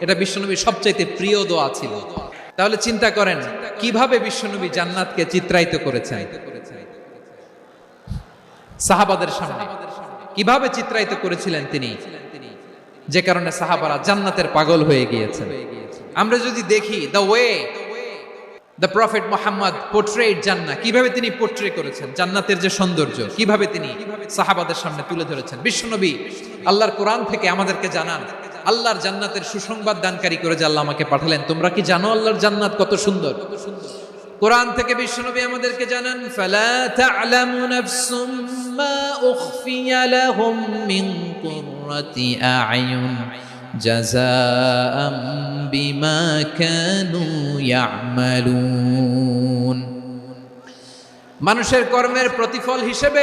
এটা বিশ্বনবীর সবচাইতে প্রিয় দোয়া ছিল। তাহলে চিন্তা করেন, কীভাবে বিশ্বনবী জান্নাতকে চিত্রায়িত করেছেন? সাহাবাদের সামনে। কীভাবে চিত্রায়িত করেছিলেন তিনি? যে কারণে সাহাবারা জান্নাতের পাগল হয়ে গিয়েছেন। আমরা যদি দেখি the way the prophet Muhammad portrait জান্না কীভাবে তিনি পোর্ট্রে করেছেন? জান্নাতের যে সৌন্দর্য, কীভাবে তিনি সাহাবাদের সামনে তুলে ধরেছেন? বিশ্বনবী আল্লাহর কোরআন থেকে আমাদেরকে জানান আল্লাহর জান্নাতের সুসংবাদ দানকারী করে যে আল্লাহ আমাকে পাঠালেন। তোমরা কি জানো আল্লাহর জান্নাত কত সুন্দর? কোরআন থেকে বিশ্বনবী আমাদেরকে জানান, ফালা তা'লামু নাফসুম মা উখফিয়া লাহুম মিন কুররাতি আ'য়ুন জাযাআম বিমা কানু ইয়া'মালুন। মানুষের কর্মের প্রতিফল হিসেবে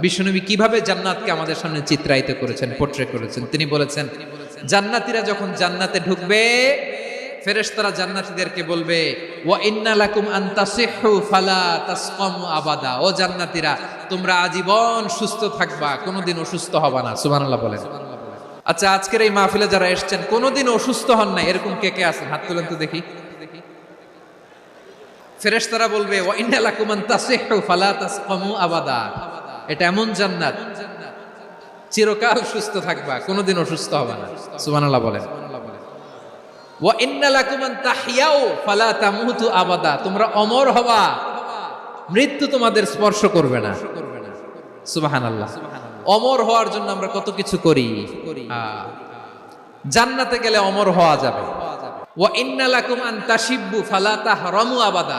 বিশ্বনবী কীভাবে জান্নাতকে আমাদের সামনে চিত্রায়িত করেছেন পোট্রে করেছেন? তিনি বলেছেন, জান্নাতীরা যখন জান্নাতে ঢুকবে জান্নাতীদেরকে বলবে ফালা আবাদা। ও তোমরা আজীবন সুস্থ থাকবা, কোনোদিন অসুস্থ হবা না। বলেন। আচ্ছা আজকের এই মাহফিলে যারা এসেছেন, কোনোদিন অসুস্থ হন না এরকম কে কে আছেন? হাত তুলেন তো দেখি। বলবে, ওয়া ইন্না ফালা আবাদা। এটা এমন জান্নাত। চিরকাল সুস্থ থাকবা কোনোদিন অসুস্থ হবে না। সুবহানাল্লাহ বলেন। অমর হবা, মৃত্যু তোমাদের স্পর্শ করবে না। সুবহানাল্লাহ। অমর হওয়ার জন্য আমরা কত কিছু করি। জান্নাতে গেলে অমর হওয়া যাবে। ওয়া ইন্না লাকুম আন তাশিব্বু, ফালা তাহরামু আবাদা।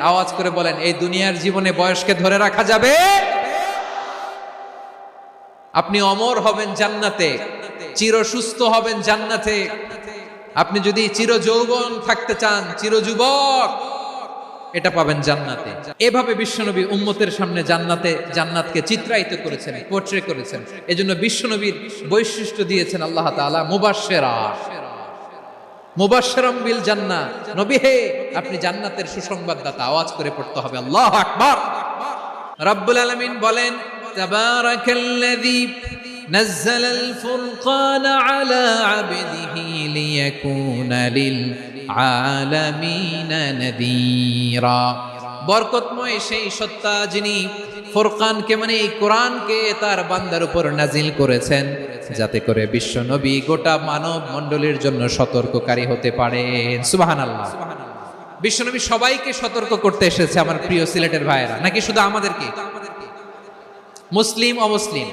আওয়াজ করে বলেন, এই দুনিয়ার জীবনে বয়সকে ধরে রাখা যাবে? আপনি অমর হবেন জান্নাতে চির সুস্থ হবেন জান্নাতে। আপনি যদি চির যৌবন থাকতে চান চির যুবক এটা পাবেন জান্নাতে। এভাবে বিশ্বনবী উম্মতের সামনে জান্নাতে, জান্নাতকে চিত্রায়িত করেছেন পোট্রে করেছেন। এজন্য বিশ্বনবীর বৈশিষ্ট্য দিয়েছেন আল্লাহ তাআলা মুবাশশিরা। মুবাশশিরাম বিল জান্নাহ নবী হে আপনি জান্নাতের সুসংবাদদাতা আওয়াজ করে পড়তে হবে আল্লাহু আকবার রব্বুল আলামিন বলেন তাবারাকাল্লাযী نزل الفرقان على عبده ليكون للعالمين نذيرا বরকতময় সেই সত্তা যিনি ফোরকানকে মানে এই কোরআনকে তার বান্দার উপর নাজিল করেছেন, যাতে করে বিশ্ব নবী গোটা মানব মণ্ডলীর জন্য সতর্ককারী হতে পারেন সুবাহান আল্লাহ বিশ্বনবী সবাইকে সতর্ক করতে এসেছে আমার প্রিয় সিলেটের ভাইয়েরা। নাকি শুধু আমাদেরকে? মুসলিম, অমুসলিম?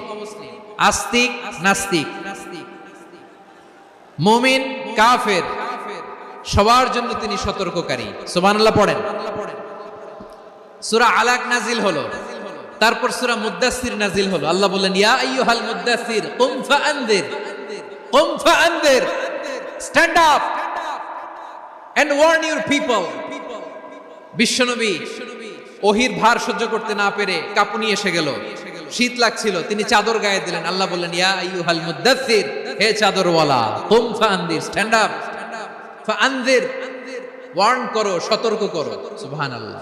আস্তিক, নাস্তিক? মুমিন, কাফের? সবার জন্য তিনি সতর্ককারী। সুবহানাল্লাহ পড়েন। সূরা আলাক নাজিল হলো। তারপর সুরা মুদ্দাসির নাজিল হলো। আল্লাহ বললেন, ইয়া আইয়ুহাল মুদ্দাসির কুম ফাআনদির কুম ফাআনদির, stand up and warn your people. বিশ্বনবী ওহির ভার সহ্য করতে না পেরে কাঁপুনি এসে গেল। শীত লাগছিল, তিনি চাদর গায়ে দিলেন। আল্লাহ বললেন, ইয়া আইয়ুহাল মুদ্দাসির হে চাদরওয়ালা, কুম ফাআনদির, স্ট্যান্ড আপ, ফাআনদির, ওয়ার্ন করো, সতর্ক করো। সুবহানাল্লাহ।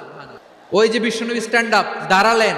ওই যে বিশ্বনবী স্ট্যান্ড আপ, দাঁড়ালেন।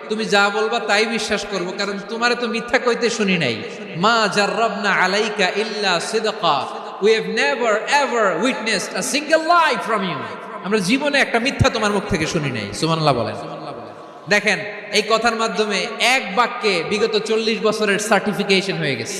তুমি যা বলবা তাই বিশ্বাস করব, কারণ তোমার তো মিথ্যা কইতে শুনি নাই। মা জাররাবনা আলাইকা ইল্লা সিদকা। We have never ever witnessed a single lie from you আমরা জীবনে একটা মিথ্যা তোমার মুখ থেকে শুনি নাই, সুবহানাল্লাহ বলেন। দেখেন, এই কথার মাধ্যমে এক বাক্যে বিগত চল্লিশ বছরের সার্টিফিকেশন হয়ে গেছে।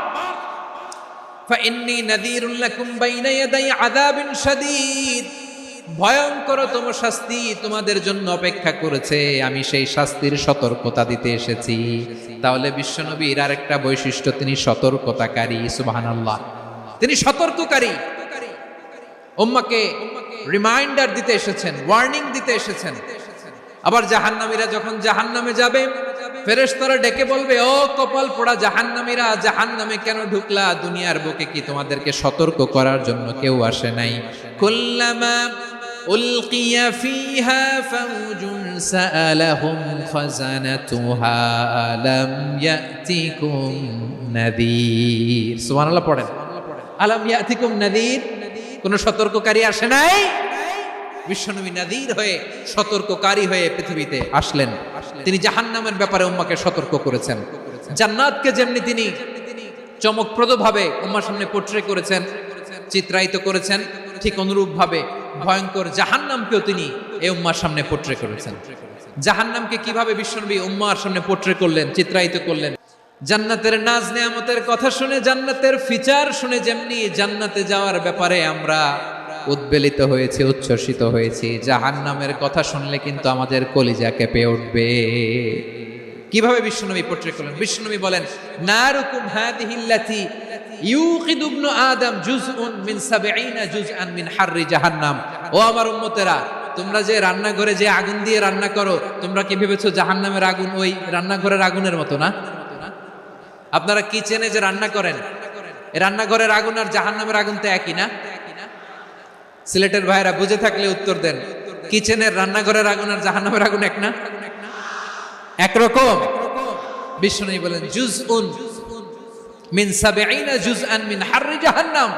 ফাইন্নি নাদিরুল্লাকুম বাইনা ইয়াদাই আযাবিন শাদীদ। ভয়ঙ্করতম শাস্তি তোমাদের জন্য অপেক্ষা করেছে, আমি সেই শাস্তির সতর্কতা দিতে এসেছি। তাহলে বিশ্বনবীর আর একটা বৈশিষ্ট্য, তিনি সতর্কতাকারী, সুবহানাল্লাহ। তিনি সতর্ককারী। উম্মাকে রিমাইন্ডার দিতে এসেছেন ওয়ার্নিং দিতে এসেছেন। আবার জাহান্নামীরা যখন জাহান্নামে যাবে ফেরেশতারা ডেকে বলবে, ও কপাল পোড়া জাহান্নামীরা, জাহান্নামে কেন ঢুকলা? দুনিয়ার বুকে কি তোমাদেরকে সতর্ক করার জন্য কেউ আসে নাই? কোন সতর্ককারী আসে নাই? বিশ্বনবী নাদির হয়ে সতর্ককারী হয়ে পৃথিবীতে আসলেন। তিনি জাহান্নামের ব্যাপারে উম্মাকে সতর্ক করেছেন। জান্নাতকে যেমনি তিনি চমকপ্রদভাবে উম্মার সামনে পোট্রে করেছেন চিত্রায়িত করেছেন ঠিক অনুরূপ ভাবে ভয়ঙ্কর জাহান্নামকেও তিনি এই উম্মার সামনে পোট্রে করেছেন। জাহান্নামকে কীভাবে বিশ্বনবী উম্মার সামনে পোট্রে করলেন চিত্রায়িত করলেন? জান্নাতের নাজ নেয়ামতের কথা শুনে জান্নাতের ফিচার শুনে যেমনি জান্নাতে যাওয়ার ব্যাপারে আমরা উদ্বেলিত হয়েছে, উচ্ছ্বসিত হয়েছি। জাহান নামের কথা শুনলে কিন্তু আমাদের কলিজা কেঁপে উঠবে। কীভাবে বিশ্বনবী পোট্রে করলেন? বিশ্বনবী বলেন, নারুকুম হাদিহিল্লাতি ইউকিদু ইবনু আদম জুজউন মিন 70 জুজআন মিন হাররি জাহান্নাম। ও আমার উম্মতেরা, তোমরা যে রান্নাঘরে যে আগুন দিয়ে রান্না করো, তোমরা কি ভেবেছো জাহান্নামের আগুন ওই রান্নাঘরের আগুনের মতো না? আপনারা কিচেনে যে রান্না করেন? রান্নাঘরের আগুন আর জাহান্নামের আগুন তো একই না? সিলেটের ভাইরা বুঝে থাকলে উত্তর দেন। কিচেনের রান্নাঘরের আগুন আর জাহান্নামের আগুন এক না? একরকম বিষ্ণু বলেন জুজ উন মিন মিন জাহান্নাম।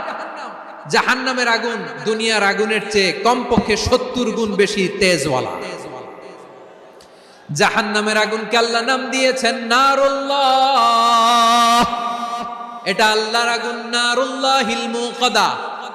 জাহান্নামের আগুন দুনিয়ার আগুনের চেয়ে কমপক্ষে সত্তর গুণ বেশি তেজওয়ালা। জাহান্নামের নাম দিয়েছেন নারুল্লাহ। এটা আল্লাহর আগুন, নারুল্লাহিল মুকাদা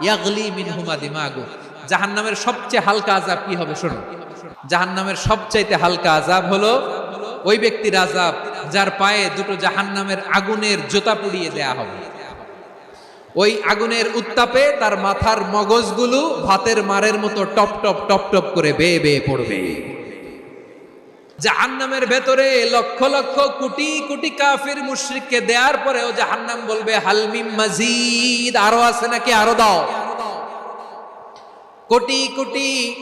ইয়াগলি মিনহুমা দিমাগু। জাহান্নামের সবচেয়ে হালকা আযাব কি হবে শুনুন জাহান্নামের সবচাইতে হালকা আযাব হলো ওই ব্যক্তির আযাব যার পায়ে দুটো জাহান্নামের আগুনের জোতা পুড়িয়ে দেয়া হবে। ওই আগুনের উত্তাপে তার মাথার মগজগুলো ভাতের মারের মতো টপ টপ টপ টপ করে বেয়ে বেয়ে পড়বে। জাহান্নামের ভেতরে লক্ষ লক্ষ কোটি কোটি কাফির মুশরিককে দেওয়ার পরেও জাহান্নাম বলবে হালমিম মাজিদ। আরও আছে নাকি? আরও দাও। কোটি কোটি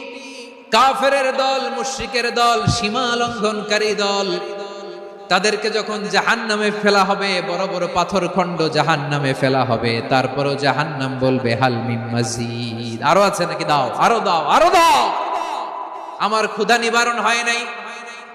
কাফের দল, মুশরিকের দল, সীমা লঙ্ঘনকারী দল, তাদেরকে যখন জাহান নামে ফেলা হবে, বড় বড় পাথর খণ্ড জাহান নামে ফেলা হবে, তারপরও জাহান নাম বলবে হালমিম মাজিদ। আরও আছে নাকি? দাও। আরও দাও আরও দাও। আমার ক্ষুধা নিবারণ হয় নাই।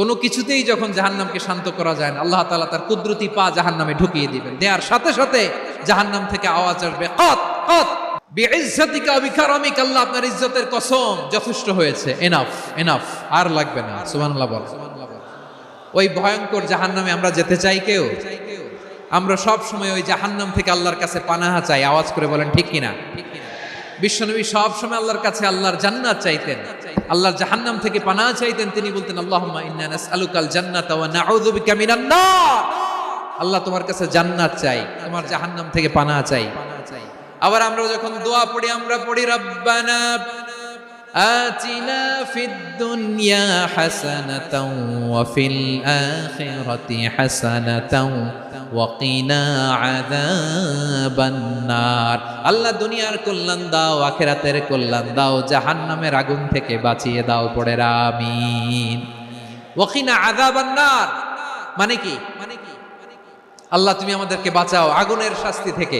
কোনো কিছুতেই যখন জাহান্নামকে শান্ত করা যায় না, আল্লাহ তাআলা তার কুদরতি পা জাহান্নামে ঢুকিয়ে দিবেন। দেওয়ার সাথে সাথে জাহান্নাম থেকে আওয়াজ আসবে, কত কত আপনার ইজ্জতের আর লাগবে না। বল। ওই ভয়ঙ্কর জাহান্নামে আমরা যেতে চাই কেউ? আমরা ওই জাহান্নাম থেকে আল্লাহর কাছে পানাহা চাই। আওয়াজ করে বলেন বিশ্বনবী সব সময় আল্লাহর কাছে আল্লাহর জান্নাত চাইতেন। আল্লাহর জাহান্নাম থেকে পানা চাইতেন, তিনি বলতেন আল্লাহ জান্নাতা ওয়া আল্লাহ তোমার কাছে জান্নাত চাই, তোমার জাহান্নাম থেকে পানা চাই। আবার আমরা যখন দোয়া পড়ি, আমরা পড়ি, রব্বানা آتنا في الدنيا حسنة وفي الآخرة حسنة وقنا عذاب النار আল্লাহ দুনিয়ার কল্যাণ দাও আখেরাতের কল্যাণ দাও জাহান্নামের আগুন থেকে বাঁচিয়ে দাও পড়ে আমিন ওয়াকিনা আযাবান নার মানে কি মানে কি আল্লাহ তুমি আমাদেরকে বাঁচাও আগুনের শাস্তি থেকে